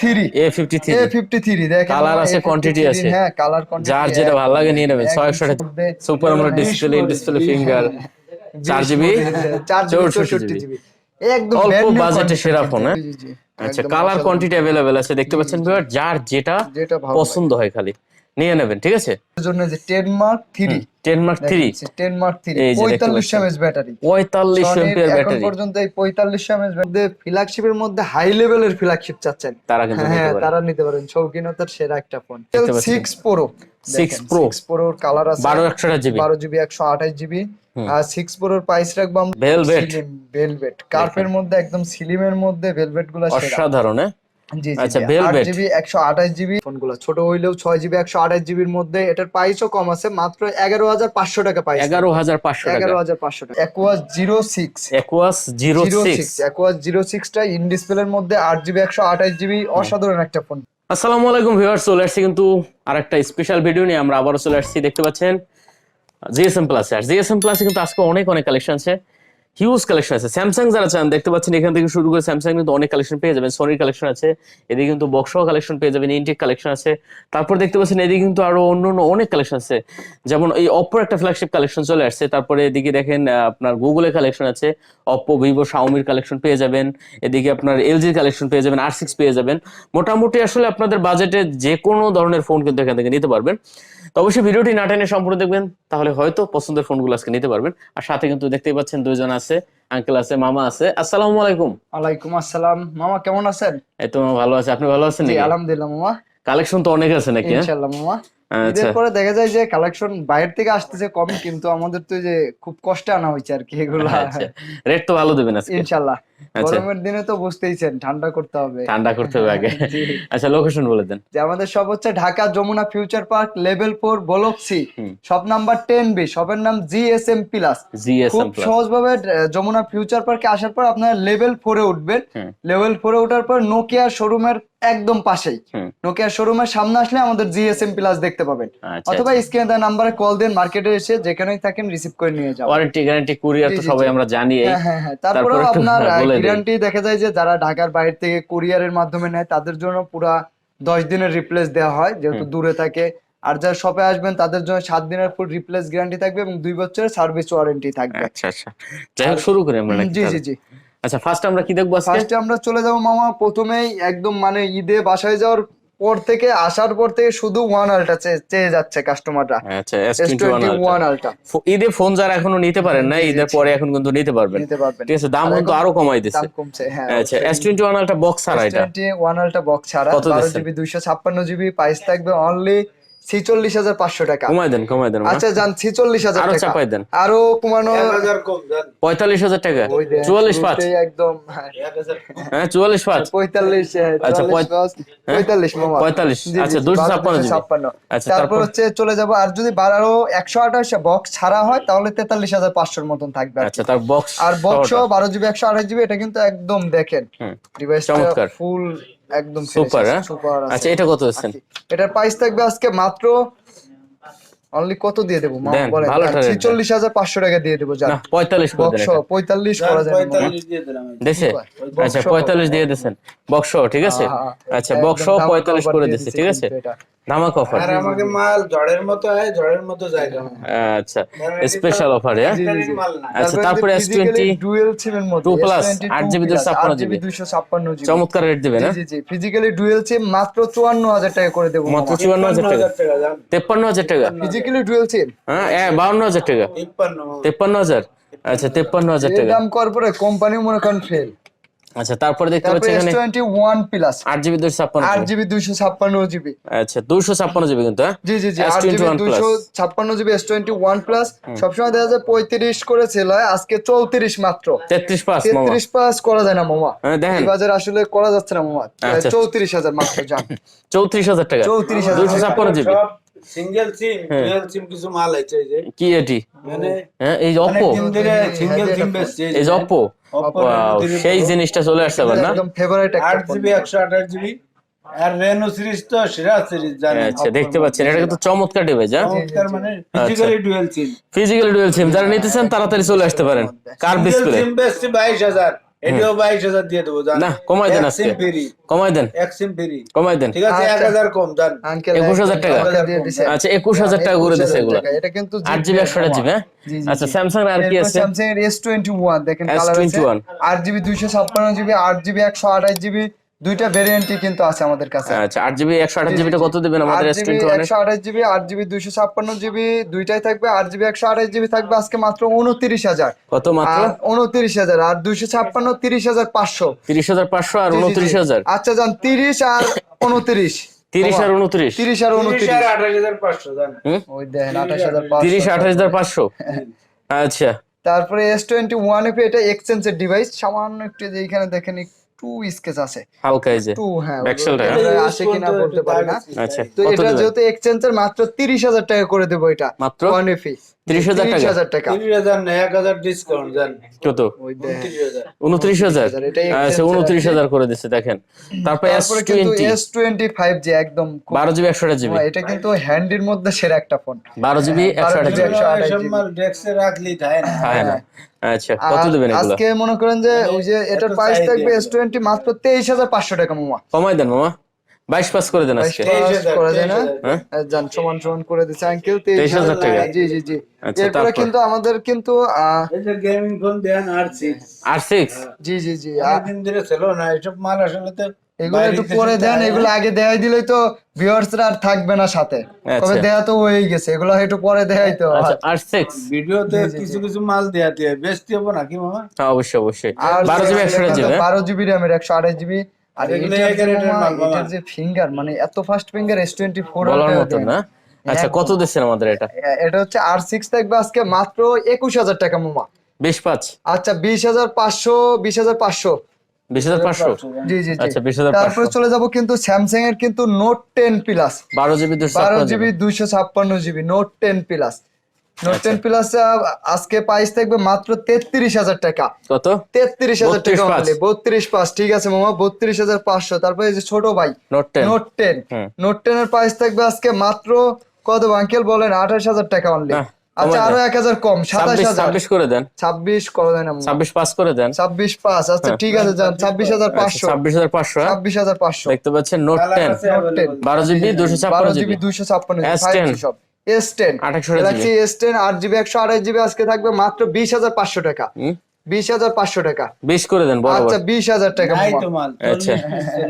Three দেখেন আছে, A53 আছে। হ্যাঁ কালার কোয়ান্টিটি যার যেটা ভালো লাগে নিয়ে নেবেন। ছয়শো সুপার আমরা ডিসপ্লে ডিসপ্লে ফিঙ্গার চার জিবি চৌষট্টি চৌষট্টি জিবি জিবি একদম অল্প বাজেটে সেরা ফোন, হ্যাঁ? আচ্ছা কালার কোয়ান্টিটি অ্যাভেলেবেল আছে। দেখতে পাচ্ছেন যার যেটা পছন্দ হয় খালি। নিয়ে নেবেন ঠিক আছে? জন্য যে টেন মার্ক ব্যাটারি এখন পর্যন্ত এই এমএস মধ্যে ফ্ল্যাগশিপের মধ্যে হাই লেভেলের ফ্ল্যাগশিপ চাচ্ছেন। তারা কিন্তু হ্যাঁ তারা নিতে পারেন। শৌখিনতার সেরা একটা ফোন প্রো 6 প্রোর কালার আছে। জিবি জিবি আর প্রোর প্রাইস রাখব আমরা Velvet। ভেলভেট কার্পের মধ্যে একদম সিলিমের মধ্যে ভেলভেটগুলো অসাধারণ হ্যাঁ? আচ্ছা, জিবি একশো আঠাশ জিবি ফোনগুলো ছোট হইলেও ছয় জিবি একশো আঠাশ জিবির মধ্যে এটার প্রাইসও কম আছে মাত্র এগারো হাজার পাঁচশো টাকা প্রাইস এগারো হাজার পাঁচশো এগারো হাজার পাঁচশো টাকা। Aquos zero six Aquos zero six six Aquos zero সিক্সটা in ডিসপ্লের মধ্যে আট জিবি একশো আঠাশ জিবি অসাধারণ একটা ফোন আসসালামু আলাইকুম ভিউয়ার্স চলে আসছি কিন্তু আরেকটা স্পেশাল ভিডিও নিয়ে। আমরা আবারও চলে আসছি দেখতে পাচ্ছেন? জিএসএম প্লাস আর জিএসএম প্লাসে কিন্তু আজকে অনেক অনেক কালেকশন আছে। হিউজ কালেকশন আছে। স্যামসাং যারা চান, দেখতে পাচ্ছেন এখান থেকে শুরু করে স্যামসাং কিন্তু অনেক কালেকশন পেয়ে যাবেন। সোনির কালেকশন আছে, এদিকে কিন্তু বক্সও কালেকশন পেয়ে যাবেন ইনটেক কালেকশন আছে। তারপর দেখতে পাচ্ছেন এদিকে কিন্তু আরও অন্য অন্য অনেক কালেকশন আছে। যেমন এই অপ্পোর একটা ফ্ল্যাগশিপ কালেকশন চলে আসছে। তারপরে এদিকে দেখেন আপনার গুগলের কালেকশন আছে। অপ্পো ভিভো শাওমির কালেকশন পেয়ে যাবেন। এদিকে আপনার এলজির কালেকশন পেয়ে যাবেন আর সিক্স পেয়ে যাবেন। মোটামুটি আসলে আপনাদের বাজেটে যে কোনো ধরনের ফোন কিন্তু এখান থেকে নিতে পারবেন। তো অবশ্যই ভিডিওটি না টেনে সম্পূর্ণ দেখবেন তাহলে হয়তো পছন্দের ফোনগুলো আজকে নিতে পারবেন। আর সাথে কিন্তু দেখতেই পাচ্ছেন দুইজন আছে আঙ্কেল আছে মামা আছে। আসসালামু আলাইকুম। ওয়ালাইকুম আসসালাম। মামা কেমন আছেন? এই তো মামা ভালো আছে আপনি ভালো আছেন নাকি? আলহামদুলিল্লাহ মামা। কালেকশন তো অনেক আছে নাকি হ্যাঁ? ইনশাআল্লাহ মামা। ঈদের আচ্ছা। পরে দেখা যায় যে কালেকশন বাইরে থেকে আসতেছে কম কিন্তু আমাদের তো যে খুব কষ্টে আনা হয়েছে আর কি এগুলো। আচ্ছা। রেট তো ভালো দেবেন আজকে। ইনশাআল্লাহ আচ্ছা। গরমের দিনে তো বুঝতেইছেন ঠান্ডা করতে হবে। ঠান্ডা করতে হবে আগে। আচ্ছা লোকেশন বলে দেন। যে আমাদের সব হচ্ছে Dhaka Jamuna future park level four block C. সব নাম্বার টেন বি সবের নাম জিএসএম প্লাস খুব জিএসএম প্লাস সহজভাবে যমুনা ফিউচার পার্কে আসার পর আপনারা লেভেল ফোরে উঠবেন। হুম। লেভেল ফোরে ওঠার পর নোকিয়া শোরুমের একদম পাশেই। নোকিয়া শোরুমের সামনে আসলে আমাদের জিএসএম প্লাস দেখতে পাবেন। আচ্ছা অথবা স্ক্রিনে দেওয়া নাম্বারে কল দেন মার্কেটে এসে যেখানেই থাকেন রিসিভ করে নিয়ে যাও ওয়ারেন্টি গ্যারান্টি কুরিয়ার তো সবাই আমরা জানি হ্যাঁ হ্যাঁ হ্যাঁ। তারপরে তারপরে আপনার গ্যারান্টি দেখা যায় যে যারা ঢাকার বাইরে থেকে কুরিয়ারের মাধ্যমে নেয় তাদের জন্য পুরা দশ দিনের রিপ্লেস দেওয়া হয় যেহেতু দূরে থাকে। আর যারা শপে আসবেন তাদের জন্য সাত দিনের ফুল রিপ্লেস গ্যারান্টি থাকবে এবং দুই বছরের সার্ভিস ওয়ারেন্টি থাকবে। আচ্ছা আচ্ছা। যাই হোক শুরু করি আমরা জি জি জি। আচ্ছা ফার্স্ট আমরা কি দেখব আজকে? ফার্স্টে আমরা চলে যাব মামা প্রথমেই একদম মানে ঈদে বাসায় যাওয়ার পর থেকে আসার পর থেকে শুধু ওয়ান আলটা চেয়ে যাচ্ছে কাস্টমাররা আচ্ছা টোয়েন্টি টোয়েন্টি ওয়ান আলটা ঈদে ফোন যারা এখনও নিতে পারেন না ঈদের পরে এখন কিন্তু নিতে পারবেন। নিতে পারবেন। ঠিক আছে দাম কিন্তু আরও কমাই দিচ্ছে। দাম কমছে হ্যাঁ আচ্ছা এস টোয়েন্টি ওয়ান একটা বক্স ছাড়া এটা? ওয়ান আলটা বক্স ছাড়া বারো? জিবি দুইশো ছাপ্পান্ন জিবি প্রাইস থাকবে অনলি ছিচল্লিশ হাজার পাঁচশো টাকা। কমাই দেন কমাই দেন আচ্ছা যান ছিচল্লিশ হাজার আরও টাকা। চাপাই দেন। আরও কমানো পঁয়তাল্লিশ হাজার টাকা। চুয়াল্লিশ পাঁচ। একদম হ্যাঁ, হ্যাঁ চুয়াল্লিশ পাঁচ। পঁয়তাল্লিশ হ্যাঁ, আচ্ছা, পাঁচ, পঁয়তাল্লিশ পঁয়তাল্লিশ, আচ্ছা, বারো, ছাপ্পান্ন ছাপ্পান্ন। আচ্ছা, তারপর? হচ্ছে চলে যাব আর যদি বারো একশো আঠাশ বক্স ছাড়া হয় তাহলে তেতাল্লিশ হাজার পাঁচশোর মতন থাকবে আর আচ্ছা তার বক্স আর বক্স বারো জিবি একশো আঠাশ জিবি এটা কিন্তু একদম দেখেন। হুম। ডিভাইসটা ফুল একদম সুপার হ্যাঁ? সুপার আচ্ছা এটা কত আছেন এটার প্রাইস থাকবে আজকে মাত্র অনলি কত দিয়ে দেবো? বলেন। ছিচল্লিশ হাজার পাঁচশো টাকা দিয়ে দেবো পঁয়তাল্লিশ। পঁয়তাল্লিশ করা যায় দেশে? আচ্ছা পঁয়তাল্লিশ দিয়ে দিয়েছেন। বক্স ঠিক আছে? হ্যাঁ, হ্যাঁ, আচ্ছা বক্স পঁয়তাল্লিশ করে ঠিক আছে? ধামাক অফার আর আমাকে মাল ঝড়ের মতো হয় ঝড়ের মতো জায়গা। আচ্ছা স্পেশাল অফার হ্যাঁ? আচ্ছা তারপরে এস টোয়েন্টি ডুয়েল সিম এর মধ্যে 2 plus, 8 GB 256 GB GB 256 GB চমৎকার রেট দিবেন হ্যাঁ? জি জি ফিজিক্যালি ডুয়েল সিম মাত্র 54000 টাকা করে দেবো মাত্র চুয়ান্ন হাজার টাকা। টাকা দাম তেপ্পান্ন হাজার টাকা। Physically dual SIM. হ্যাঁ বাউন্ন হাজার টাকা। তিপ্পান্ন তেপ্পান্ন হাজার। আচ্ছা তেপ্পান্ন হাজার এই টাকা। দাম করার পরে কোম্পানি মনে করেন ফেল আচ্ছা তারপরে দেখতে পাচ্ছি এখানে টোয়েন্টি ওয়ান প্লাস আট জিবি দুশো ছাপ্পান্ন আট জিবি। জিবি দুইশো ছাপ্পান্ন জিবি। আচ্ছা দুশো ছাপ্পান্ন জিবি কিন্তু হ্যাঁ? জি জি জি S21 আট জিবি plus। দুইশো ছাপ্পান্ন GB S twenty one plus সবসময় দেখা যায় পঁয়ত্রিশ করে সেল হয় আজকে চৌত্রিশ মাত্র। তেত্রিশ পাঁচ মামা। তেত্রিশ পাস করা যায় না মামা। হ্যাঁ দেখেন। এই বাজারে আসলে করা যাচ্ছে না মামা। আচ্ছা। চৌত্রিশ হাজার মাত্র যান। চৌত্রিশ হাজার টাকা। চৌত্রিশ হাজার দুশো ছাপ্পান্ন GB. Single SIM dual SIM কিছু মাল আছে এই যে। কি এটি? মানে হ্যাঁ এই ধরে সিঙ্গেল সিম বেচছে এই যে সেই জিনিসটা চলে আসছে আবার না? একদম ফেভারিট একটা আট জিবি একশো আঠাশ জিবি আর রেনো সিরিজ তো সেরা সিরিজ জানেন? আচ্ছা দেখতে পাচ্ছেন এটা কিন্তু চমৎকার ডিভাইস হ্যাঁ? চমৎকার মানে physically dual SIM physically dual SIM যারা নিতে চান তাড়াতাড়ি চলে আসতে পারেন। কার ডিসপ্লে সিম বেস্ট বাইশ হাজার। এটিও বাইশ হাজার দিয়ে দেবো না, কমাই দেন এক আজকে। কমাই দেন। এক সিম ফ্রি। কমাই দেন। ঠিক আছে এক। হাজার কম দেন একুশ হাজার টাকা? আচ্ছা একুশ হাজার টাকা করে দিছে 21,000 এগুলো এটা কিন্তু আট জিবি একশো আট জিবি হ্যাঁ? আচ্ছা স্যামসাং আর কি আছে? স্যামসাং এর এস টোয়েন্টি ওয়ান দেখেন কালার আছে। S21 আট জিবি দুইশো ছাপ্পান্ন জিবি আট জিবি একশো আঠাশ জিবি দুইটা ভেরিয়েন্টই কিন্তু আছে আমাদের কাছে। আচ্ছা আট জিবি একশো আঠাশ জিবিটা কত দিবেন আমাদের এস জিবি টোয়েন্টি ওয়ানে একশো আঠাশ জিবি আট জিবি দুইশো ছাপ্পান্ন জিবি দুইটাই থাকবে। আট জিবি একশো আঠাশ জিবি থাকবে আজকে মাত্র উনত্রিশ হাজার। কত মাত্র? আর উনত্রিশ হাজার আর দুইশো ছাপ্পান্ন তিরিশ হাজার পাঁচশো। তিরিশ হাজার পাঁচশো আর জি, জি, জি। উনত্রিশ হাজার। আচ্ছা যান তিরিশ আর উনত্রিশ। তিরিশ আর উনত্রিশ। তিরিশ আর তিরিশ উনত্রিশ আর আঠাশ হাজার পাঁচশো জান। ওই দেখেন আঠাশ হাজার তিরিশ পাঁচশো আঠাশ হাজার পাঁচশো? আচ্ছা। তারপরে এস টোয়েন্টি ওয়ান এফ এটা এক্সচেঞ্জের ডিভাইস সামান্য একটু যে এখানে দেখেন একটু স্কেচ আছে। হালকা এই যে। একটু হ্যাঁ Backshell টা, ওগুলো হ্যাঁ? আসে কিনা বলতে পারি না। আচ্ছা তো এটা যেহেতু এক্সচেঞ্জের মাত্র তিরিশ হাজার টাকা করে দেবো এটা। মাত্র? ওয়ান এফি 30,000 হাজার টাকা। তিরিশ হাজার না এক হাজার ডিসকাউন্ট জান। কত? ওই দেখেন তিরিশ হাজার। উনত্রিশ হাজার। আচ্ছা উনত্রিশ হাজার করে দিচ্ছে দেখেন। তারপর S twenty S twenty five G একদম বারো জিবি একশো হ্যাঁ, এটা কিন্তু হ্যান্ডির মধ্যে সেরা একটা ফোন বারো জিবি একশো আঠাশ একশো ডেস্কে না। হ্যাঁ না। আচ্ছা কত দেবেন এগুলো? আজকে মনে করেন যে ওই যে এটার প্রাইস থাকবে এস টোয়েন্টি মাত্র তেইশ হাজার পাঁচশো টাকা মামা। কমাই দেন মামা। বাইশ পাস করে দেন আজকে। করা যায় না তেইশ হাজার। হ্যাঁ? যান সমান সমান করে দিচ্ছে আঙ্কেল তেইশ হাজার টাকা। জি জি জি। আচ্ছা, এরপরে কিন্তু আমাদের কিন্তু গেমিং ফোন দেন আর সিক্স আর সিক্স জি জি জি। ধরে ছিল না এসব মাল আসলে তো এগুলো একটু পরে দেন এগুলো আগে দেখাই দিলেই তো ভিউয়ার্সরা আর থাকবে না সাথে। আচ্ছা। তবে দেয়া তো হয়েই গেছে এগুলো একটু পরে দেখাই তো আর সিক্স ভিডিওতে কিছু কিছু মাল দেয়াতে হয় বেচতে হবে নাকি মামা? হ্যাঁ অবশ্যই অবশ্যই। আর বারো জিবি একশো হ্যাঁ? বারো জিবি র্যামের একশো আঠাশ জিবি আর এটার যে ফিঙ্গার মানে এত fast finger S twenty four বলার মতন না? আচ্ছা। কত দিচ্ছেন আমাদের এটা? এটা হচ্ছে আর সিক্স থাকবে আজকে মাত্র একুশ হাজার টাকা মামা। বিশ পাঁচ? আচ্ছা বিশ হাজার পাঁচশো বিশ হাজার পাঁচশো। বিশ হাজার পাঁচশো? জি জি আচ্ছা, 20,500 তারপরে চলে যাব কিন্তু স্যামসাং এর কিন্তু নোট টেন প্লাস বারো জিবি বারো জিবি দুইশো ছাপ্পান্ন GB note ten plus note. Ten plus আজকে প্রাইস থাকবে মাত্র তেত্রিশ হাজার টাকা। কত? তেত্রিশ হাজার টাকা 32 বত্রিশ পাঁচ ঠিক আছে মামা? বত্রিশ হাজার পাঁচশো। তারপরে যে ছোট ভাই note ten note ten note এর প্রাইস থাকবে আজকে মাত্র কত আঙ্কেল বলেন আঠাশ হাজার টাকা অনলি আচ্ছা আরও এক হাজার কম সাতাশ হাজার। ছাব্বিশ করে দেন। ছাব্বিশ করে দেন ছাব্বিশ পাস করে দেন। ছাব্বিশ পাঁচ আচ্ছা ঠিক আছে যান ছাব্বিশ হাজার আচ্ছা, পাঁচশো ছাব্বিশ হাজার পাঁচশো হ্যাঁ? ছাব্বিশ হাজার পাঁচশো। দেখতে পাচ্ছেন নোট টেন আছে Note available। 10 বারো জিবি দুশো ছাপ্পান্ন বারো জিবি দুইশো ছাপ্পান্ন S10 সব। S ten GB. Galaxy S ten আট জিবি একশো আড়াই জিবি আজকে থাকবে মাত্র বিশ হাজার পাঁচশো টাকা? বিশ হাজার পাঁচশো টাকা। বিশ করে দেন আচ্ছা বিশ হাজার টাকা নাই তো মাল। আচ্ছা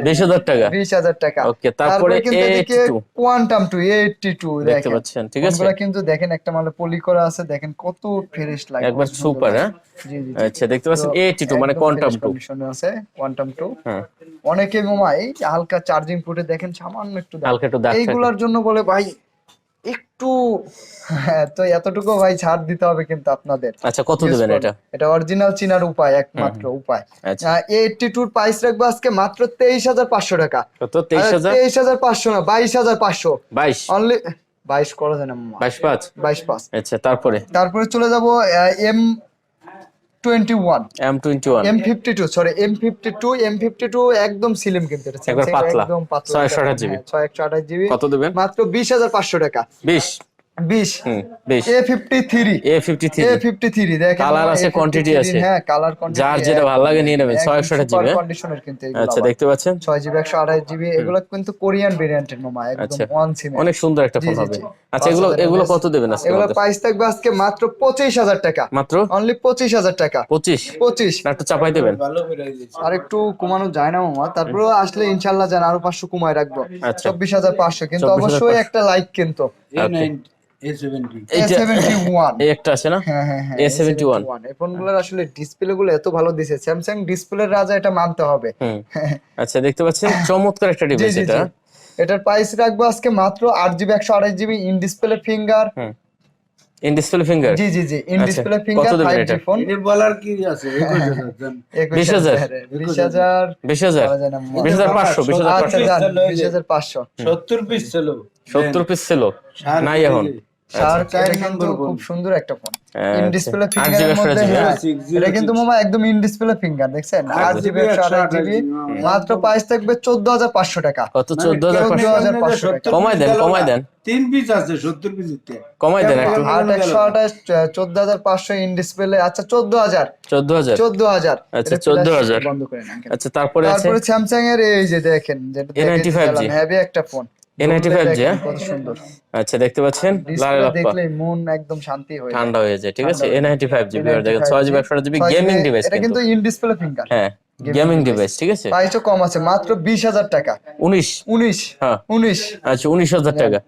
বিশ হাজার টাকা। বিশ হাজার টাকা। তারপরে কিন্তু এদিকে কোয়ান্টাম টু। এইটটি টু দেখতে দেখেন। পাচ্ছেন ঠিক আছে? কিন্তু দেখেন একটা মালে পলি করা আছে দেখেন কত ফ্রেশ লাগে। একবার সুপার হ্যাঁ? জি জি জি। আচ্ছা দেখতে পাচ্ছেন এইটি টু মানে কোয়ান্টাম টু আছে কোয়ান্টাম টু হ্যাঁ। অনেকে মামা এই যে হালকা চার্জিং পুটে দেখেন সামান্য একটু হালকা একটু দাগ থাকে। জন্য বলে ভাই একটু হ্যাঁ, তো এতটুকু ভাই ছাড় দিতে হবে কিন্তু আপনাদের। আচ্ছা কত দেবেন এটা? এটা অরিজিনাল চিনার উপায় একমাত্র উপায়। আচ্ছা। এইটটি টুর প্রাইস রাখব আজকে মাত্র তেইশ হাজার পাঁচশো টাকা। তেইশ হাজার? পাঁচশো না বাইশ হাজার পাঁচশো। বাইশ। অনলি বাইশ করা যায় না বাইশ পাঁচ? বাইশ পাঁচ। আচ্ছা তারপরে? তারপরে চলে যাব M 21 M21 M52 sorry M52 M52 একদম সিলিম কিন্তু এটা একদম পাতলা। 628 জিবি। হ্যাঁ, 628 জিবি। কত দিবেন? মাত্র 20500 টাকা। 20 আচ্ছা। দেখতে পাচ্ছেন? ছয় জিবি একশো আঠাশ জিবি এগুলো কিন্তু কোরিয়ান ভেরিয়েন্টের মামা একদম আচ্ছা। অনেক সুন্দর একটা ফোন হবে। আচ্ছা এগুলো এগুলো কত দেবেন এগুলো প্রাইস থাকবে আজকে মাত্র পঁচিশ হাজার টাকা। মাত্র? অনলি পঁচিশ হাজার টাকা। পঁচিশ? পঁচিশ। একটু চাপাই দেবেন। আর একটু কমানো যায় না মামা। তারপরে আসলে ইনশাল্লাহ জান আরও পাঁচশো কমায় রাখব। আচ্ছা। চব্বিশ হাজার পাঁচশো কিন্তু অবশ্যই একটা লাইক কিন্তু। এ সেভেন্টি ওয়ান এই একটা আছে না? হ্যাঁ হ্যাঁ হ্যাঁ A71 এই ফোনগুলোর আসলে ডিসপ্লে গুলো এত ভালো দিছে। স্যামসাং ডিসপ্লের রাজা এটা মানতে হবে। আচ্ছা দেখতে পাচ্ছেন চমৎকার একটা ডিভাইস এটা। এটার প্রাইস রাখব আজকে মাত্র আট জিবি একশো আড়াই GB in display finger in display finger জি জি জি। ইন আচ্ছা, ডিসপ্লে ফিঙ্গার দেবেন ফাইভ জি এটা? ফোন এটা বলার কি আছে? একুশ হাজার 20,000 হাজার। বিশ হাজার। বিশ হাজার। বলা যায় না মামা। বিশ হাজার পাঁচশো বিশ হাজার আচ্ছা সত্তর পিস ছিল। সত্তর পিস ছিল। নাই এখন। শার্ক চার কিন্তু খুব সুন্দর একটা ফোন আচ্ছা। ইন ডিসপ্লে ফিঙ্গারের মধ্যে একশো হ্যাঁ, six zero এটা কিন্তু। মামা একদম ইন ডিসপ্লে ফিঙ্গার দেখছেন? জিবি জিবি মাত্র প্রাইস থাকবে চোদ্দ হাজার পাঁচশো টাকা। কত? চোদ্দ হাজার কেউ পাঁচশো নিয়ে 14,500 সত্তর কমাই দেন, কমাই দেন। তিন পিস আছে সত্তর পিস কমাই দেন একটু। কেমন? আট একশো আঠাশ চোদ্দ হাজার পাঁচশো ইন ডিসপ্লে আচ্ছা চোদ্দ হাজার। চোদ্দ হাজার। চোদ্দ হাজার। আচ্ছা, এটা 14,000 বন্ধ করে আচ্ছা তারপরে আছে? তারপরে স্যামসাং এর এই যে দেখেন যেটা A95G হেভি একটা ফোন A95G, হ্যাঁ? কত সুন্দর। আচ্ছা দেখতে পাচ্ছেন? লাল লাপ্পা দেখলে মন একদম শান্তি হয়ে ঠান্ডা হয়ে যায় ঠিক আছে? ঠান্ডা এ নাইনটি ফাইভ জিবি আর দেখেন 95G, জিবি একশো জিবি গেমিং ডিভাইস এটা কিন্তু কিন্তু। In display finger. হ্যাঁ গেমিং ডিভাইস ঠিক আছে? প্রাইসও কম আছে মাত্র বিশ হাজার টাকা। উনিশ। উনিশ হ্যাঁ। উনিশ। আচ্ছা উনিশ হাজার টাকা।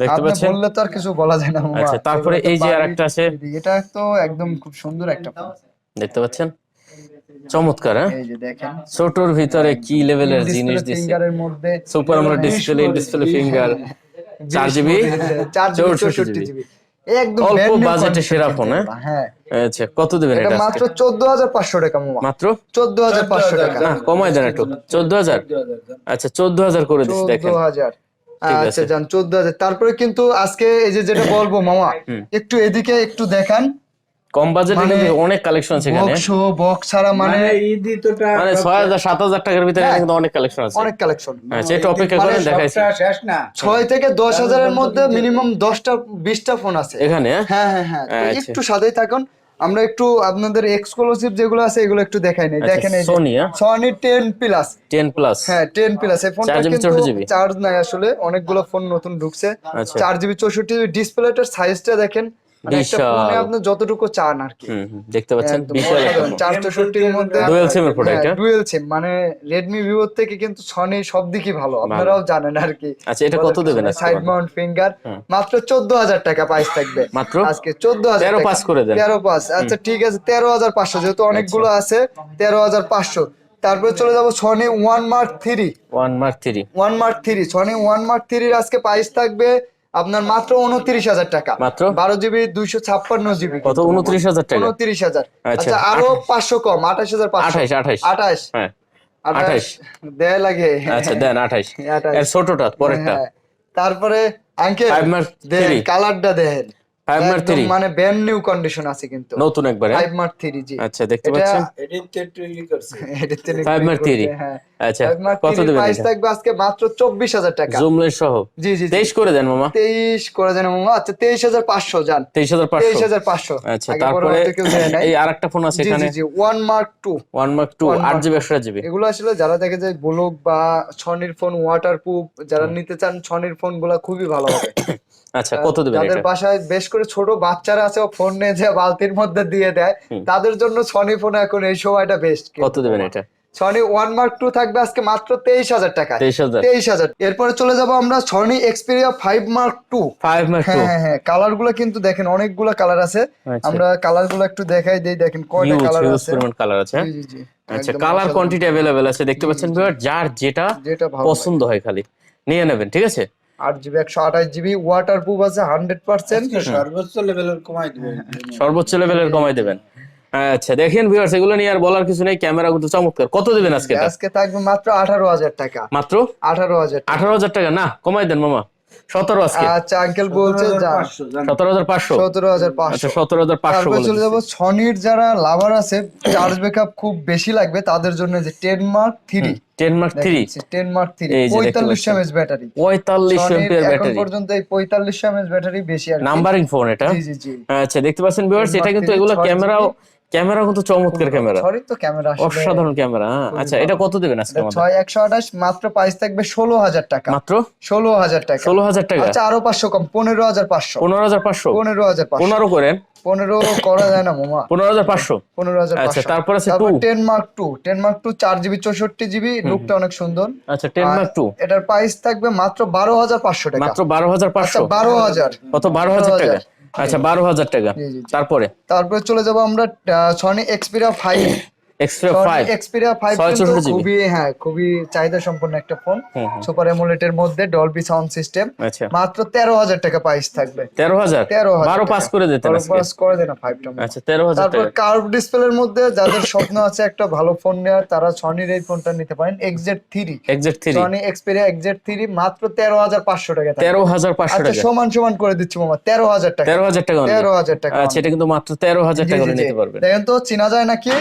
দেখতে পাচ্ছেন? বললে তো আর কিছু বলা যায় না আচ্ছা, তারপরে এই যে আরেকটা আছে। এটা তো একদম খুব সুন্দর একটা দেখতে পাচ্ছেন? চমৎকার হ্যাঁ? দেখেন। ছোটর ভিতরে কি লেভেলের জিনিস দিচ্ছে সুপার আমরা ডিসপ্লে ডিসপ্লে ফিঙ্গার চার জিবি চার জিবি চৌষট্টি চৌষট্টি জিবি জিবি একদম অল্প বাজেটে সেরা ফোন, হ্যাঁ? হ্যাঁ। আচ্ছা কত দেবেন এটা মাত্র আজকে? চোদ্দ হাজার পাঁচশো টাকা মাত্র? চোদ্দ হাজার পাঁচশো টাকা। না কমাই দেন একটু। চোদ্দ হাজার। আচ্ছা চোদ্দ হাজার করে দিচ্ছি চোদ্দ দেখেন হাজার আচ্ছা যান চোদ্দ হাজার। তারপরে কিন্তু আজকে এই যে যেটা বলব মামা একটু এদিকে একটু দেখান। কম বাজেটে মানে কিন্তু অনেক কালেকশন আছে এখানে। বক্স বক্স ছাড়া মানে মানে ঈদি তো মানে টাকার ভিতরে হ্যাঁ। কিন্তু অনেক কালেকশন আছে। অনেক কালেকশন অপেক্ষা করেন দেখাইছি শেষ না। ছয় থেকে দশ হাজারের মধ্যে মিনিমাম দশটা বিশটা ফোন আছে। এখানে? হ্যাঁ? হ্যাঁ হ্যাঁ। হ্যাঁ আচ্ছা। একটু সাথেই থাকুন। আমরা একটু আপনাদের এক্সক্লুসিভ যেগুলো আছে এগুলো একটু দেখাই নেই। আচ্ছা, দেখেন এই Sony, হ্যাঁ? Sony ten plus ten plus হ্যাঁ টেন প্লাস এই ফোনটা জিবি, কিন্তু চার্জ নাই আসলে। অনেকগুলো ফোন নতুন ঢুকছে। আচ্ছা। চার জিবি চৌষট্টি জিবি ডিসপ্লেটার সাইজটা দেখেন। মানে আপনি যতটুকু চান আর কি। দেখতে পাচ্ছেন বিশাল মধ্যে এর হ্যাঁ? সিম মানে রেডমি ভিভোর থেকে কিন্তু সনি সব দিকই ভালো। আপনারাও জানেন আর কি। আচ্ছা, এটা কত দেবেন সাইড মাউন্ট ফিঙ্গার মাত্র চোদ্দ হাজার টাকা প্রাইস থাকবে। মাত্র? আজকে পাস করে দেন। পাস। আচ্ছা ঠিক আছে তেরো হাজার পাঁচশো যেহেতু অনেকগুলো আছে তেরো হাজার পাঁচশো। তারপরে চলে যাব Sony one mark three one mark three one mark three Sony one mark থ্রির আজকে প্রাইস থাকবে আপনার মাত্র উনত্রিশ হাজার টাকা। মাত্র? বারো জিবি দুইশো ছাপ্পান্ন জিবি কত? উনত্রিশ হাজার টাকা। উনত্রিশ হাজার। আচ্ছা।, আচ্ছা আরও পাঁচশো কম আঠাশ হাজার আঠাশ আঠাশ। আঠাশ। হ্যাঁ। আঠাশ। দেয় লাগে। আচ্ছা দেন আঠাশ। ছোটটা পরেরটা। হ্যাঁ। তারপরে আঙ্কেল কালারটা দেন। মানে ব্যান্ড নিউ কন্ডিশন আছে কিন্তু। নতুন একবারে? 5 মার 3 জি। আচ্ছা দেখতে পাচ্ছেন? এডিট করছে। এডিট 5 মার 3 আচ্ছা কত দিবেন প্রাইস থাকবে আজকে মাত্র 24000 টাকা। সহ? জি জি 23 করে দেন মামা। 23 করে দেন মামা। আচ্ছা 23500 জান 23500 23500 আচ্ছা তারপরে এই আরেকটা ফোন আছে এখানে। জি জি 1 মার্ক 2 1 মার্ক 2 8 জিবি জিবি এগুলো আসলে যারা দেখে যায় ব্লক বা ছনির ফোন ওয়াটারপ্রুফ যারা নিতে চান ছনির ফোনগুলো খুবই ভালো হবে। আচ্ছা কত দেবেন এটা? বাসায় বেশ করে ছোট বাচ্চারা আছে ফোন নিয়ে যে বালতির মধ্যে দিয়ে দেয় তাদের জন্য সনি ফোন এখন এই সময়টা বেস্ট কত দেবেন এটা? সনি ওয়ান মার্ক টু থাকবে আজকে মাত্র তেইশ হাজার টাকা তেইশ হাজার। এরপরে চলে যাব আমরা Sony Xperia five mark two five mark হ্যাঁ হ্যাঁ হ্যাঁ কালারগুলো কিন্তু দেখেন অনেকগুলো কালার আছে। আচ্ছা। আমরা কালারগুলো একটু দেখাই দিই দেখেন কয়টা কালার আছে। কালার আছে জি জি জি। আচ্ছা কালার। কোয়ান্টিটি অ্যাভেলেবেল আছে। দেখতে পাচ্ছেন যার যেটা যেটা পছন্দ হয় খালি। নিয়ে নেবেন ঠিক আছে? আট জিবি একশো আঠাশ জিবি ওয়াটার প্রুফ আছে হান্ড্রেড পার্সেন্ট সর্বোচ্চ লেভেলের কমাই দিবে সর্বোচ্চ লেভেলের কমাই দেবেন। আচ্ছা দেখেন ভিউয়ার্স এগুলো নিয়ে আর বলার কিছু নেই ক্যামেরা কিন্তু চমৎকার। কত দেবেন আজকে? আজকে থাকবে মাত্র আঠারো হাজার টাকা। মাত্র? আঠারো হাজার আঠারো হাজার টাকা? না কমাই দেন মামা। সতেরো আচ্ছা আঙ্কেল বলছে সতেরো হাজার পাঁচশো সতেরো হাজার আচ্ছা পাঁচশো। সতেরো হাজার পাঁচশো চলে যাব সনির যারা লাভার আছে চার্জ ব্যাকআপ খুব বেশি লাগবে তাদের জন্য যে ten mark three ten mark three ten mark three পঁয়তাল্লিশ পাচ্ছেন। ব্যাটারি পঁয়তাল্লিশ এমপিয়ার ব্যাটারি পর্যন্ত এই পঁয়তাল্লিশ এমএচ ব্যাটারি বেশি আর। নাম্বারিং ফোন এটা। জি জি জি। আচ্ছা দেখতে পাচ্ছেন ভিউয়ার্স এটা কিন্তু এগুলো ক্যামেরাও ক্যামেরা কিন্তু চমৎকার ক্যামেরা। সরি তো ক্যামেরা অসাধারণ ক্যামেরা হ্যাঁ। আচ্ছা এটা কত দেবেন আজকে আমাদের ছয় একশো আঠাশ মাত্র প্রাইস থাকবে ষোলো হাজার টাকা। মাত্র? ষোলো হাজার টাকা। ষোলো হাজার টাকা? আচ্ছা আরও পাঁচশো কম পনেরো হাজার পাঁচশো। পনেরো হাজার পাঁচশো? পনেরো হাজার পাঁচশো। পনেরো করেন? পনেরো করা যায় না মামা। পনেরো হাজার পাঁচশো? পনেরো হাজার আচ্ছা, পাঁচশো। তারপর আছে তারপর two। Ten mark two ten mark two চার জিবি চৌষট্টি জিবি লুকটা অনেক সুন্দর। আচ্ছা টেন আর মার্ক টু এটার প্রাইস থাকবে মাত্র বারো হাজার পাঁচশো টাকা। মাত্র বারো হাজার আচ্ছা পাঁচশো বারো হাজার। কত? বারো হাজার টাকা? আচ্ছা বারো হাজার টাকা। তারপরে তারপরে চলে যাব আমরা Sony Xperia five Xperia five কিন্তু খুবই হ্যাঁ খুবই চাহিদা সম্পন্ন একটা ফোন হুম, হুম। সুপার এমোলেটের মধ্যে ডলবি সাউন্ড সিস্টেম আচ্ছা। মাত্র তেরো হাজার টাকা প্রাইস থাকবে। তেরো হাজার? তেরো হাজার বারো টাকা। পাস করে দিতেন বারো আজকে। পাস করে দেন ফাইভটা আচ্ছা তেরো হাজার তারপর কার্ভ ডিসপ্লের মধ্যে যাদের স্বপ্ন আছে একটা ভালো ফোন নেওয়ার তারা সনির এই ফোনটা নিতে পারেন XZ three exact three Sony Xperia XZ three মাত্র তেরো হাজার পাঁচশো টাকা থাকবে। তেরো হাজার পাঁচশো আচ্ছা টাকা। সমান সমান করে দিচ্ছি মামা তেরো হাজার টাকা। তেরো হাজার টাকা only। তেরো হাজার টাকা আচ্ছা এটা কিন্তু মাত্র তেরো হাজার জি, টাকা জি, নিতে পারবেন। দেখেন তো চিনা যায় নাকি?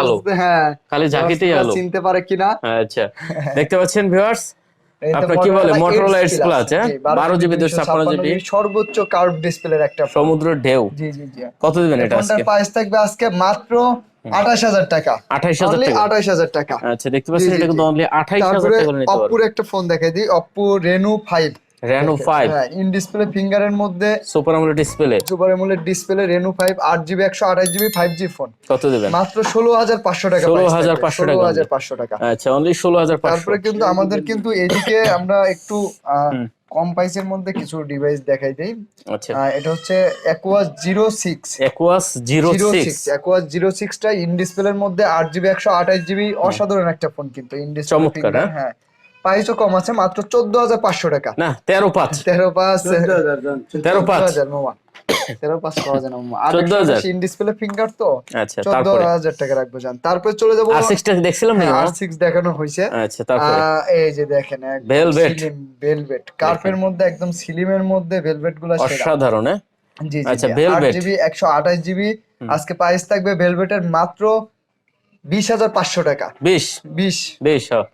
আলো। হ্যাঁ। খালি ঝাঁকিতেই আলো। চিনতে পারে কিনা? আচ্ছা। দেখতে পাচ্ছেন ভিউয়ার্স আপনার কি বলে? Edge Plus, Plus, হ্যাঁ? জি, 12 GB 256 GB সর্বোচ্চ কার্ভ ডিসপ্লের একটা ফোন সমুদ্রের ঢেউ। জি জি জি। কত দিবেন এটা আজকে? প্রাইস থাকবে আজকে মাত্র আঠাশ হাজার টাকা। আঠাইশ হাজার টাকা। আঠাশ হাজার টাকা। আচ্ছা দেখতে পাচ্ছেন এটা কিন্তু। অনলি হাজার টাকা পারবেন। একটা ফোন দেখাই দিই Oppo Reno five Reno five হ্যাঁ ইন ডিসপ্লে ফিঙ্গারের মধ্যে super AMOLED display super AMOLED display Reno five আট জিবি একশো আঠাশ জিবি ফাইভ জি ফোন কত দিবেন? মাত্র ষোলো হাজার পাঁচশো টাকা 16,500 টাকা। ষোলো হাজার পাঁচশো টাকা। আচ্ছা অনলি ষোলো হাজার পাঁচশো। তারপরে কিন্তু আমাদের কিন্তু এদিকে আমরা একটু কম প্রাইসের মধ্যে কিছু ডিভাইস দেখাই দেই। আচ্ছা। এটা হচ্ছে Aquos zero six Aquos zero zero six six Aquos zero সিক্সটা in ডিসপ্লের মধ্যে আট জিবি একশো আঠাশ জিবি অসাধারণ একটা ফোন কিন্তু ইন ডিসপ্লে চমৎকার, হ্যাঁ? হ্যাঁ প্রাইসও কম আছে মাত্র চোদ্দ হাজার পাঁচশো টাকা। না তেরো পাঁচ। তেরো পাঁচ হাজার তেরো পাঁচ। হাজার মামা। তেরো পাঁচ পাওয়া যায় না আর ইন ডিসপ্লে ফিঙ্গার তো? আচ্ছা চোদ্দ হাজার টাকা রাখব যান তারপরে চলে যাব আর সিক্সটা দেখছিলাম না আর সিক্স দেখানো হয়েছে। আচ্ছা তারপরে। এই যে দেখেন Velvet। ভেলভেট কার্পের মধ্যে একদম সিলিমের মধ্যে ভেলভেটগুলো সেরা। অসাধারণ হ্যাঁ? জি আচ্ছা, জিবি একশো আঠাশ জিবি আজকে প্রাইস থাকবে ভেলভেটের মাত্র বিশ হাজার পাঁচশো টাকা। বিশ। বিশ। বেশ হ্যাঁ।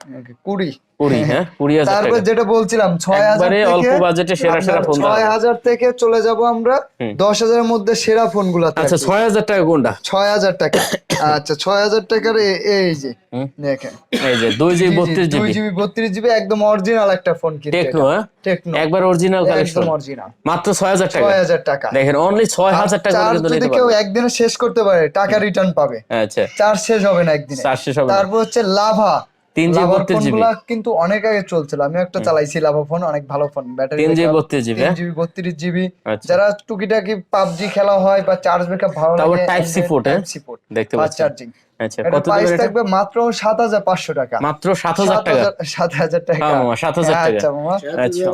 কুড়ি। কুড়ি হ্যাঁ কুড়ি হাজার তারপর যেটা বলছিলাম ছয় হাজার অল্প বাজেটে সেরা সেরা ফোন ছয় হাজার থেকে চলে যাব আমরা দশ হাজারের মধ্যে সেরা ফোনগুলা আচ্ছা ছয় হাজার টাকা কোনটা? ছয় হাজার টাকা। আচ্ছা ছয় হাজার টাকার এ- এই যে দেখেন। এই যে দুই জিবি বত্রিশ দুই জিবি জিবি বত্রিশ জিবি একদম অরিজিনাল একটা ফোন কিন্তু টেকনো হ্যাঁ? টেকনো। একবার অরিজিনাল কালেকশন অরিজিনাল মাত্র ছয় হাজার টাকা। ছয় হাজার টাকা। দেখেন অনলি ছয় হাজার টাকা কিন্তু যদি নিতে কেউ একদিনে শেষ করতে পারে টাকা রিটার্ন পাবে। আচ্ছা। চার্জ শেষ হবে না একদিনে। চার শেষ হবে তারপর হচ্ছে লাভা। তিন জিবি বত্রিশ জিবি কিন্তু অনেক আগে চলছিল। আমি একটা চালাইছি লাভা ফোন অনেক ভালো ফোন ব্যাটারি তিন জিবি বত্রিশ জিবি তিন হ্যাঁ? জিবি বত্রিশ জিবি যারা টুকিটাকি পাবজি খেলা হয় বা চার্জ ব্যাকআপ ভালো লাগে টাইপ সি পোর্ট হ্যাঁ? Type দেখতে পাচ্ছেন চার্জিং আচ্ছা কত প্রাইস থাকবে মাত্র সাত হাজার পাঁচশো টাকা। মাত্র হাজার টাকা। সাত হাজার টাকা। হ্যাঁ হাজার টাকা। আচ্ছা মামা। আচ্ছা।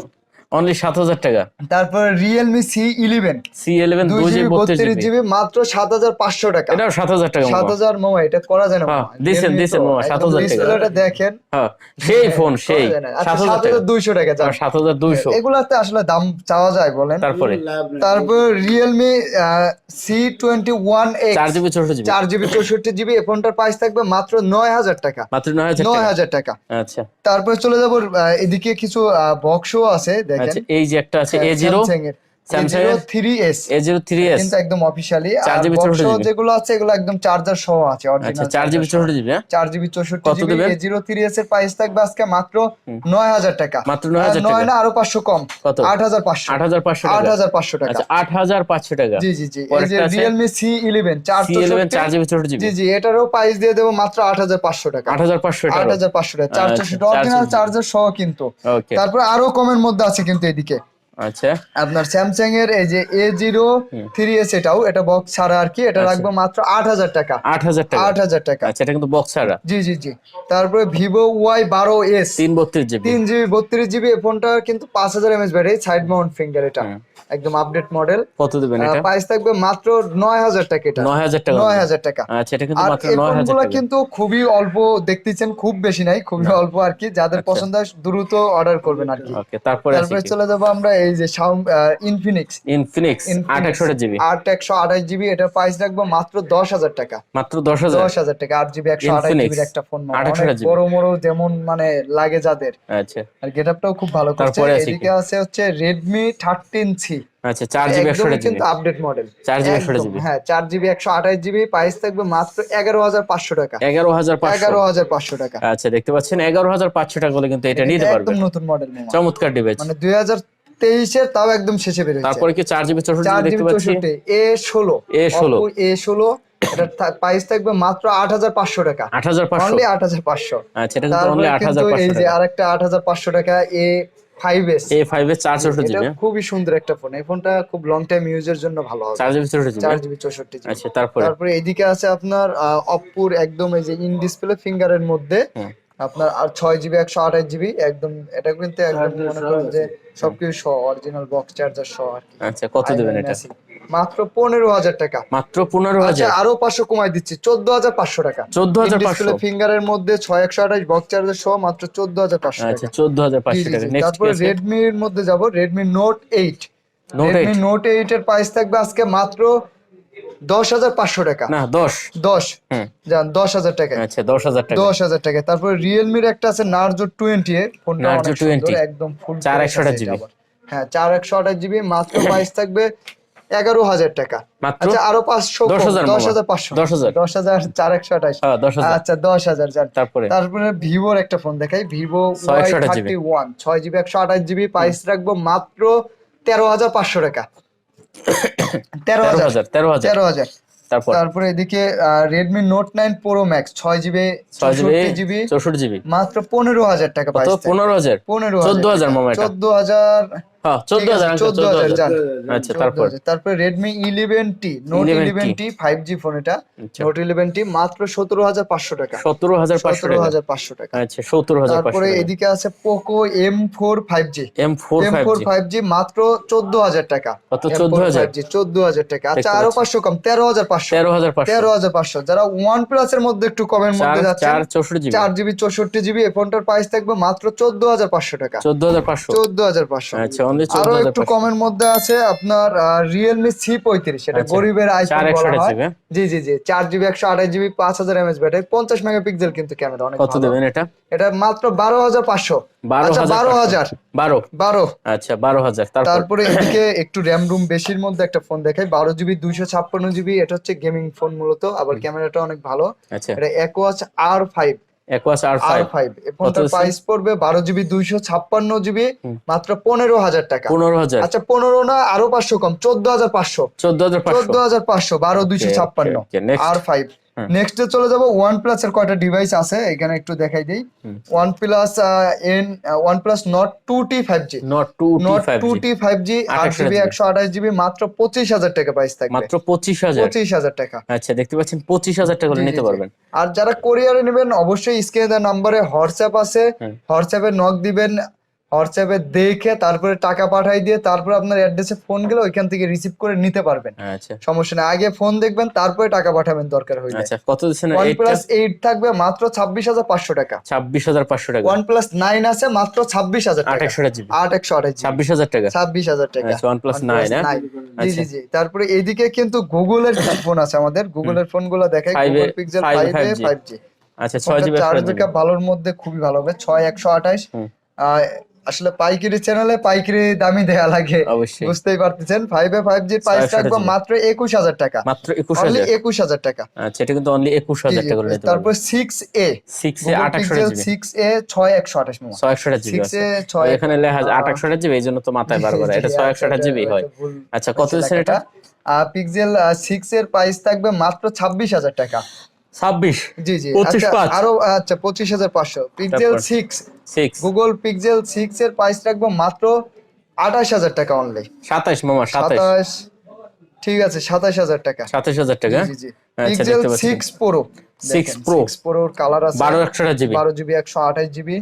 অনলি সাত হাজার টাকা। তারপর Realme C eleven C eleven দুই জিবি বত্রিশ জিবি মাত্র সাত হাজার পাঁচশো টাকা। এটাও সাত হাজার টাকা সাত হাজার মামা এটা করা যায় না হ্যাঁ, মামা। দিছেন, Realme দিছেন তো, মামা, একদম 7,000 টাকা। দেখেন। হ্যাঁ সেই ফোন সেই সাত হাজার সাত হাজার দুইশো টাকা যান। সাত হাজার দুইশো। এগুলাতে আসলে দাম চাওয়া যায় বলেন। তারপরে? তারপর রিয়েলমি সি টোয়েন্টি ওয়ান চার জিবি চৌষট্টি জিবি চার জিবি চৌষট্টি জিবি এই ফোনটার প্রাইস থাকবে মাত্র নয় হাজার টাকা। মাত্র নয় হাজার নয় টাকা হাজার টাকা। আচ্ছা। তারপরে চলে যাব এদিকে কিছু বক্সও আছে দেখেন। আচ্ছা এই যে একটা আছে এ জিরো একদম অফিসিয়ালি আর GB বক্স 64 GB যেগুলো আছে এগুলো একদম চার্জার সহ আছে আচ্ছা অরিজিনাল হ্যাঁ? এর প্রাইস থাকবে আজকে মাত্র নয় হাজার টাকা। মাত্র 9,000 টাকা। না আরও কম। টাকা। টাকা। আচ্ছা জি জি এই যে এটারও প্রাইস দিয়ে দেবো মাত্র আট হাজার পাঁচশো টাকা। আট হাজার পাঁচশো আট টাকা হাজার পাঁচশো টাকা। চার আচ্ছা, অরিজিনাল চার্জার সহ কিন্তু। তারপর আরও কমের মধ্যে আছে কিন্তু এদিকে। আচ্ছা। আপনার স্যামসাং এর এই যে এ জিরো থ্রি এস এটাও এটা বক্স ছাড়া আর কি এটা আচ্ছা। রাখব মাত্র আট হাজার টাকা। আট হাজার টাকা। আট হাজার টাকা। আচ্ছা এটা কিন্তু বক্স ছাড়া। জি জি জি। তারপরে ভিভো ওয়াই বারো এস তিন বত্রিশ জিবি। তিন জিবি বত্রিশ জিবি এই ফোনটা কিন্তু পাঁচ হাজার MS battery side mount finger এটা। একদম আপডেট মডেল কত দিবেন এটা? প্রাইস থাকবে মাত্র নয় হাজার টাকা এটা। নয় হাজার টাকা। নয় হাজার টাকা। আচ্ছা এটা কিন্তু মাত্র নয় হাজার টাকা। কিন্তু খুবই অল্প দেখতেছেন খুব বেশি নাই খুবই অল্প আর কি যাদের আচ্ছা। পছন্দ হয় দ্রুত অর্ডার করবেন আর কি। তারপরে চলে যাব আমরা এই যে ইনফিনিক্স ইনফিনিক্স আট একশো জিবি। আট একশো আঠাশ জিবি এটার প্রাইস রাখব মাত্র দশ হাজার টাকা। মাত্র টাকা আট জিবি একশো আঠাশ জিবির একটা ফোন বড় বড় যেমন মানে লাগে যাদের। আচ্ছা। আর গেটআপটাও খুব ভালো করছে? এদিকে আছে হচ্ছে রেডমি থার্টিন সি আচ্ছা জিবি জিবি। কিন্তু আপডেট মডেল 4GB 128GB হ্যাঁ চার জিবি একশো আঠাশ জিবি প্রাইস থাকবে মাত্র এগারো হাজার পাঁচশো টাকা। এগারো হাজার পাঁচশো। এগারো হাজার পাঁচশো টাকা। আচ্ছা দেখতে পাচ্ছেন এগারো হাজার পাঁচশো টাকা হলে কিন্তু এটা নিতে একদম নতুন মডেল চমৎকার ডিভাইস মানে দুই হাজার তেইশের তাও একদম শেষে বেরোচ্ছে তারপরে কি চার জিবি চৌষট্টি এ ষোলো। এ ষোলো। এটার প্রাইস থাকবে মাত্র আট হাজার পাঁচশো টাকা। আট হাজার পাঁচশো। আট হাজার পাঁচশো। আচ্ছা এটা অনলি আট হাজার এই যে আরেকটা আট হাজার পাঁচশো টাকা A five S A five এর চার জিবি খুবই সুন্দর একটা ফোন এই ফোনটা খুব লং টাইম ইউজের জন্য ভালো হবে। চার জিবি চৌষট্টি চার জিবি জিবি চৌষট্টি আচ্ছা তারপরে? তারপরে এদিকে আছে আপনার অপ্পুর একদম এই যে ইন ডিসপ্লে ফিঙ্গারের মধ্যে হুম। আপনার আর ছয় জিবি একশো আঠাশ জিবি একদম এটা কিন্তু একদম মনে করেন যে সবকিছু সহ অরিজিনাল বক্স চার্জার সহ আর কি। আচ্ছা কত দেবেন এটা? মাত্র পনেরো হাজার টাকা। মাত্র পনেরো আচ্ছা হাজার? আরও পাঁচশো কমাই দিচ্ছি চোদ্দ হাজার পাঁচশো টাকা। চোদ্দ হাজার পাঁচশো। ফিঙ্গারের মধ্যে ছয় একশো আঠাশ বক্স চার্জার সহ মাত্র চোদ্দ হাজার পাঁচশো আচ্ছা টাকা চোদ্দ হাজার পাঁচশো টাকা। তারপরে রেডমির মধ্যে যাব Redmi Note eight Redmi Note eight এর প্রাইস থাকবে আজকে মাত্র দশ হাজার পাঁচশো টাকা। না দশ। দশ। যান দশ হাজার টাকা আচ্ছা দশ হাজার টাকা দশ হাজার টাকা তারপর রিয়েলমির একটা আছে নার্জো টোয়েন্টি এর ফোনটা Narzo অনেক সুন্দর 20 একদম ফুল চার একশো জিবি। হ্যাঁ চার একশো আঠাশ জিবি মাত্র প্রাইস থাকবে এগারো হাজার টাকা। আচ্ছা আরও পাঁচশো দশ হাজার পাঁচশো। দশ হাজার। দশ হাজার চার একশো আঠাশ। হ্যাঁ আচ্ছা দশ হাজার তারপরে? তারপরে ভিভোর একটা ফোন দেখাই। ভিভো থার্টি ওয়ান ছয় জিবি একশো আঠাশ জিবি প্রাইস রাখব মাত্র তেরো হাজার পাঁচশো টাকা। তেরো হাজার। তেরো হাজার তেরো হাজার। তারপর? তারপরে এদিকে Redmi Note nine Pro Max ছয় জিবি ছয় জিবি চৌষট্টি জিবি মাত্র পনেরো হাজার টাকা পনেরো হাজার? পনেরো চোদ্দ হাজার চোদ্দ হাজার হ্যাঁ চোদ্দ হাজার uncle, চোদ্দ চোদ্দ হাজার। হাজার যান 14,000 তারপর তারপরে Redmi eleven T Note eleven T five G phone এটা। নোট ইলেভেন টি মাত্র সতেরো হাজার পাঁচশো টাকা। সতেরো হাজার সতেরো হাজার পাঁচশো টাকা। আচ্ছা সত্তর হাজার তারপরে এদিকে আছে Poco M four five G M four M four five G মাত্র চোদ্দ হাজার টাকা। কত? 14,000? জি চোদ্দ হাজার। টাকা। আচ্ছা আরও পাঁচশো কম তেরো হাজার পাঁচশো। তেরো হাজার তেরো হাজার পাঁচশো। যারা ওয়ান প্লাস এর মধ্যে একটু কমের মধ্যে যাচ্ছে চার জিবি। চৌষট্টি জিবি এই ফোনটার প্রাইস থাকবে মাত্র চোদ্দ হাজার পাঁচশো টাকা। চোদ্দ হাজার পাঁচশো। চোদ্দ হাজার পাঁচশো। আচ্ছা আরও একটু কমের মধ্যে আছে আপনার রিয়েলমি সি পঁয়ত্রিশ এটা আচ্ছা। গরিবের আইফোন বলা হয়। জি জি জি চার জিবি একশো আঠাশ জিবি পাঁচ হাজার এমএচ ব্যাটারি পঞ্চাশ মেগাপিক্সেল কিন্তু ক্যামেরা অনেক কত দেবেন এটা? এটা মাত্র বারো হাজার পাঁচশো। বারো আচ্ছা হাজার বারো বারো? আচ্ছা বারো হাজার তারপরে? এদিকে একটু র্যাম রুম বেশির মধ্যে একটা ফোন দেখাই বারো জিবি দুইশো ছাপ্পান্ন জিবি এটা হচ্ছে গেমিং ফোন মূলত আবার ক্যামেরাটা অনেক ভালো। এটা Aquos R five Aquos R five five ফোনটার প্রাইস পড়বে বারো জিবি দুইশো ছাপ্পান্ন জিবি মাত্র পনেরো হাজার টাকা। পনেরো হাজার। আচ্ছা পনেরো না আরও পাঁচশো কম চোদ্দ হাজার পাঁচশো। চোদ্দ হাজার চোদ্দ হাজার পাঁচশো বারো দুইশো ছাপ্পান্ন। আর ফাইভ। নেক্সট চলে যাব ওয়ান প্লাস এর কয়টা ডিভাইস আছে এখানে একটু দেখাই দিই। OnePlus N OnePlus Nord two T five G Nord two Nord two T five G আট জিবি একশো আঠাশ জিবি মাত্র পঁচিশ হাজার টাকা প্রাইস থাকবে। মাত্র পঁচিশ হাজার। পঁচিশ হাজার টাকা। আচ্ছা দেখতে পাচ্ছেন পঁচিশ হাজার টাকা নিতে পারবেন। আর যারা কোরিয়ারে নেবেন অবশ্যই স্ক্রিনে দেওয়া নাম্বারে হোয়াটসঅ্যাপ আছে। হোয়াটসঅ্যাপে নক দিবেন। হোয়াটসঅ্যাপে দেখে তারপরে টাকা পাঠাই দিয়ে তারপরে আপনার অ্যাড্রেসে ফোন গেলে ওইখান থেকে রিসিভ করে নিতে পারবেন। আচ্ছা। সমস্যা নেই। আগে ফোন দেখবেন তারপরে টাকা পাঠাবেন দরকার হইলে। আচ্ছা কত দিচ্ছেন প্লাস এইট থাকবে মাত্র ছাব্বিশ হাজার পাঁচশো টাকা। ছাব্বিশ হাজার পাঁচশো টাকা। ওয়ান প্লাস নাইন আছে মাত্র ছাব্বিশ হাজার টাকা। আঠাশশো জিবি। আট একশো আঠাশ ছাব্বিশ হাজার টাকা। ছাব্বিশ হাজার টাকা। আচ্ছা, OnePlus 9, হ্যাঁ? জি আচ্ছা। জি জি। তারপরে এইদিকে কিন্তু গুগলের ফোন আছে আমাদের। গুগলের ফোনগুলো দেখাই। Google Pixel A five A 5G five G আচ্ছা ছয় জিবি ভালোর মধ্যে খুবই ভালো হবে। ছয় একশো আঠাশ। হুম। আসলে পাইকারি চ্যানেলে পাইকারি দামি দেয়া লাগে। অবশ্যই। বুঝতেই পারতেছেন? ফাইভ ফাইভ জির প্রাইস 628 রাখব GB মাত্র একুশ হাজার টাকা। মাত্র একুশ অনলি হাজার একুশ হাজার টাকা। আচ্ছা এটা কিন্তু অনলি একুশ হাজার টাকা তারপর সিক্স এ সিক্স এ আঠাশশো সিক্স এ ছয় একশো আঠাশ ছয় একশো সিক্স এ ছয় এখানে লেখা আঠাশশো জিবি এই জন্য তো মাথায় বারবার এটা ছয় একশো আঠাশ জিবি হয়। আচ্ছা কত এটা? পিক্সেল সিক্স এর প্রাইস থাকবে মাত্র ছাব্বিশ হাজার টাকা। ছাব্বিশ জি জি। 25 আচ্ছা। আরও আচ্ছা পঁচিশ হাজার পাঁচশো। Pixel six Google Pixel six এর প্রাইস রাখব মাত্র আঠাশ হাজার টাকা অনলি সাতাশ মামা সাতাশ। ঠিক আছে সাতাশ হাজার টাকা। সাতাশ হাজার টাকা? জি জি পিক্সেল। সিক্স প্রো সিক্স প্রোর কালার আছে। বারো একশো জিবি বারো জিবি একশো আঠাশ জিবি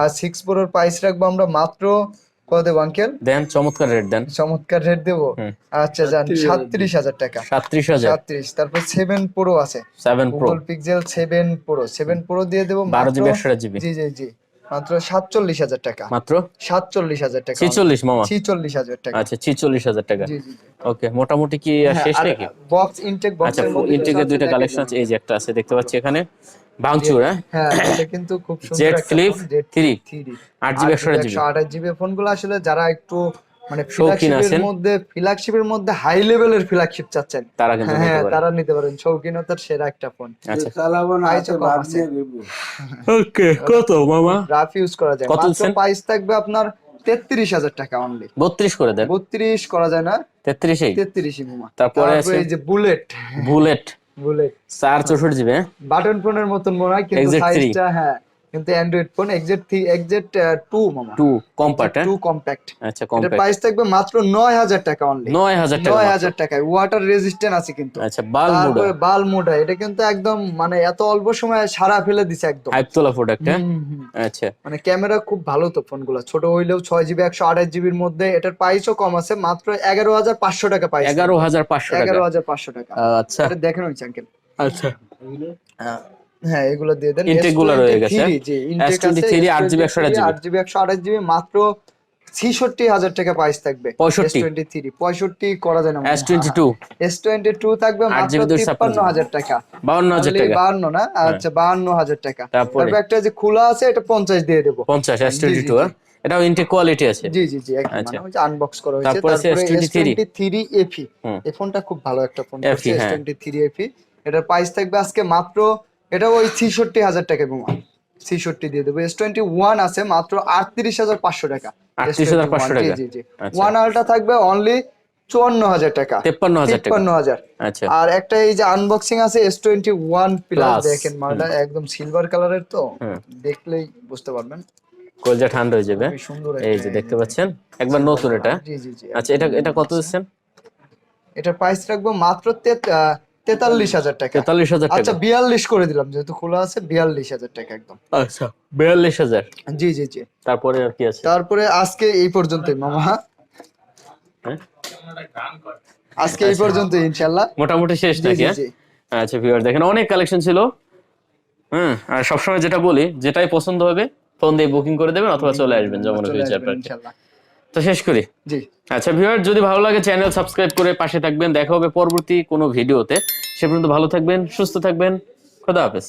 আর সিক্স প্রোর প্রাইস রাখব আমরা মাত্র কত দেবো আঙ্কেল দেন চমৎকার রেট দেন। চমৎকার রেট দেবো? আচ্ছা যান সাতত্রিশ হাজার। টাকা। সাত্রিশ হাজার। সাতত্রিশ তারপর সেভেন প্রো আছে। Seven Pro Google Pixel seven Pro seven Pro দিয়ে দেবো বারো জিবি একশো জিবি জি জি জি। মাত্র সাতচল্লিশ হাজার টাকা। মাত্র? সাতচল্লিশ হাজার টাকা। ছিচল্লিশ মামা। ছিচল্লিশ হাজার টাকা। আচ্ছা ছিচল্লিশ হাজার টাকা। জি জি ওকে মোটামুটি কি শেষ নাকি? বক্স ইনটেক আচ্ছা বক্সের ইন্টিগ্রেট দুইটা কালেকশন আছে এই যে একটা আছে দেখতে পাচ্ছি এখানে। ভাঙচুর হ্যাঁ? হ্যাঁ এটা কিন্তু খুব সুন্দর Z Flip phone, Jet three 3 আট জিবি একশো জিবি আঠাশ জিবি ফোনগুলো আসলে যারা একটু মানে শৌখিন আছেন। ফ্ল্যাগশিপের মধ্যে ফ্ল্যাগশিপের মধ্যে হাই লেভেলের ফ্ল্যাগশিপ চাচ্ছেন। তারা কিন্তু হ্যাঁ তারা নিতে পারেন। শৌখিনতার সেরা একটা ফোন আচ্ছা। চালাবো না ওকে কত মামা? রাফ ইউজ করা যায়। কত প্রাইস থাকবে আপনার তেত্রিশ হাজার টাকা অনলি বত্রিশ করে দেন। বত্রিশ করা যায় না। তেত্রিশেই? তেত্রিশই মুমা। তারপরে আছে- এই যে বুলেট বুলেট বুলেট চার চৌষট্টি জিবি হ্যাঁ? বাটন ফোনের মতন মনে হয় কিন্তু সাইজটা হ্যাঁ। কিন্তু অ্যান্ড্রয়েড ফোন এক্সেট থ্রি এক্সেট টু মামা। টু কম্পার্ট টু কম্প্যাক্ট আচ্ছা কম্প্যাক্ট প্রাইস থাকবে মাত্র নয় হাজার টাকা অনলি নয় হাজার টাকা নয়। হাজার টাকায়। ওয়াটার রেজিস্ট্যান্ট আছে কিন্তু। আচ্ছা বালমুডা বালমুডা এটা কিন্তু একদম মানে এত অল্প সময়ে সারা ফেলে দিছে একদম। হাইপ তোলা প্রোডাক্ট হ্যাঁ। আচ্ছা। মানে ক্যামেরা খুব ভালো তো ফোনগুলো ছোট হইলেও ছয় জিবি একশো আঠাশ জিবির মধ্যে এটার প্রাইসও কম আছে। মাত্র এগারো হাজার পাঁচশো টাকা প্রাইস এগারো হাজার পাঁচশো টাকা। এগারো হাজার পাঁচশো টাকা। আচ্ছা। এটা দেখেন ওই আঙ্কেল আচ্ছা। হ্যাঁ এগুলো দিয়ে দেন Intake গুলো রয়ে গেছে। S23 জি আছে, S23 জিবি জিবি। জিবি মাত্র ছিষট্টি হাজার টাকা প্রাইস থাকবে পঁয়ষট্টি। টোয়েন্টি থ্রি পঁয়ষট্টি করা যায় না থাকবে মাত্র টাকা বাউন্ন হাজার Only টাকা বাহান্ন না আচ্ছা বাহান্ন হাজার টাকা তারপর একটা যে খোলা আছে এটা পঞ্চাশ দিয়ে দেবো পঞ্চাশ S G, twenty G, two G. এটাও ইনটেক কোয়ালিটি আছে জি জি জি একদম আচ্ছা। মানে আনবক্স করা হয়েছে তারপরে S23 এই ফোনটা খুব ভালো একটা ফোন FE, এস হ্যাঁ। টোয়েন্টি থ্রি এফি এটার প্রাইস থাকবে আজকে মাত্র এটা ওই ছিষট্টি হাজার টাকা এবং ছিষট্টি দিয়ে দেবো। এস টোয়েন্টি ওয়ান আছে মাত্র আটত্রিশ হাজার পাঁচশো টাকা। জি জি আচ্ছা। ওয়ান আলটা থাকবে অনলি চুয়ান্ন হাজার টাকা। তেপ্পান্ন হাজার তিপ্পান্ন হাজার। আচ্ছা। আর একটা এই যে আনবক্সিং আছে এস টোয়েন্টি ওয়ান প্লাস দেখেন মালটা একদম সিলভার কালারের তো। দেখলেই বুঝতে পারবেন। কলজা ঠান্ডা হয়ে যাবে। এই যে দেখতে পাচ্ছেন? একবার নতুন এটা। আচ্ছা এটা এটা কত দিচ্ছেন? এটার প্রাইস রাখব মাত্র তেতাল্লিশ হাজার টাকা। তেতাল্লিশ হাজার আচ্ছা বিয়াল্লিশ করে দিলাম যেহেতু খোলা আছে বিয়াল্লিশ হাজার টাকা একদম। আচ্ছা বিয়াল্লিশ হাজার। জি জি জি। তারপরে আর কি আছে? তারপরে আজকে এই পর্যন্তই মামা। হ্যাঁ? আজকে এই পর্যন্ত ইনশাল্লাহ মোটামুটি শেষ নাকি হ্যাঁ? আচ্ছা ভিউয়ার দেখেন অনেক কালেকশন ছিল। হুম আর সবসময় যেটা বলি যেটাই পছন্দ হবে ফোন দিয়ে বুকিং করে দেবেন অথবা চলে আসবেন যেমন ফিউচার ইনশাল্লাহ তো শেষ করি? জি। আচ্ছা ভিউয়ার যদি ভালো লাগে চ্যানেল সাবস্ক্রাইব করে পাশে থাকবেন। দেখা হবে পরবর্তী কোনো ভিডিওতে সে পর্যন্ত ভালো থাকবেন সুস্থ থাকবেন। খোদা হাফেজ।